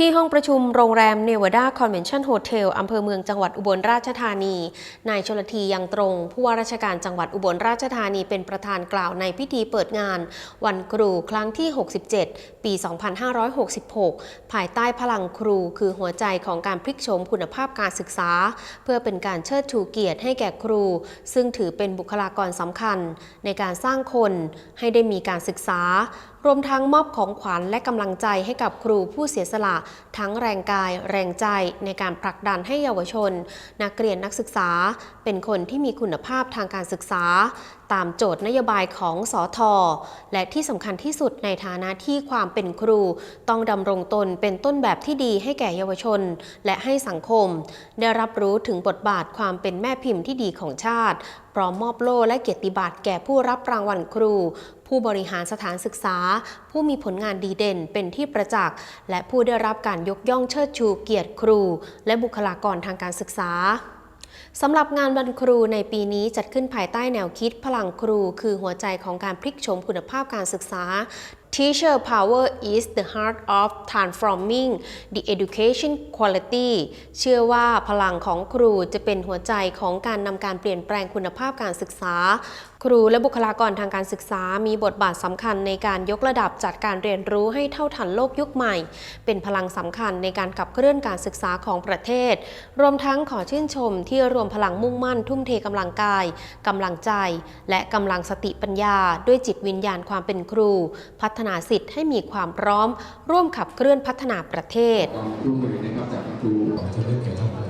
ที่ห้องประชุมโรงแรมเนวาดาคอนเวนชั่นโฮเทลอำเภอเมืองจังหวัดอุบลราชธานี นายชลทียังตรง ผู้ว่าราชการจังหวัดอุบลราชธานีเป็นประธานกล่าวในพิธีเปิดงาน วันครูครั้งที่ 67 ปี 2566 ภายใต้พลังครูคือหัวใจของการพลิกโฉมคุณภาพการศึกษา เพื่อเป็นการเชิดชูเกียรติให้แก่ครู ซึ่งถือเป็นบุคลากรสำคัญ ในการสร้างคนให้ได้มีการศึกษา รวมทั้งมอบของขวัญและกำลังใจให้กับครูผู้เสียสละทั้งแรงกาย แรงใจในการผลักดันให้เยาวชน นักเรียนนักศึกษา เป็นคนที่มีคุณภาพทางการศึกษาตามโจทย์นโยบายของสอทอและที่สำคัญที่สุดในฐานะที่ความเป็นครู ต้องดำรงตนเป็นต้นแบบที่ดีให้แก่เยาวชน และให้สังคม ได้รับรู้ถึงบทบาทความเป็นแม่พิมพ์ที่ดีของชาติพร้อมมอบโล่และเกียรติบัตรแก่ผู้รับรางวัลครู ผู้บริหารสถานศึกษา ผู้มีผลงานดีเด่นเป็นที่ประจักษ์ และผู้ได้รับการยกย่องเชิดชูเกียรติครู และบุคลากรทางการศึกษา สำหรับงานวันครูในปีนี้จัดขึ้นภายใต้แนวคิดพลังครู คือหัวใจของการพลิกโฉมคุณภาพการศึกษา Teacher power is the heart of transforming the education quality เชื่อว่าพลังของครูจะเป็นหัวใจของการนำการเปลี่ยนแปลงคุณภาพการศึกษา ครูและบุคลากรทางการศึกษา มีบทบาทสำคัญในการยกระดับจัดการเรียนรู้ให้เท่าทันโลกยุคใหม่ เป็นพลังสำคัญในการขับเคลื่อนการศึกษาของประเทศ รวมทั้งขอชื่นชมที่รวมพลังมุ่งมั่น ทุ่มเทกำลังกายกำลังใจ และกำลังสติปัญญา ด้วยจิตวิญญาณความเป็นครู พัฒนาสิทธิ์ให้มีความพร้อม ร่วมขับเคลื่อนพัฒนาประเทศร่วมมือนะครับจากครูจะเริ่เกี่ยวกับ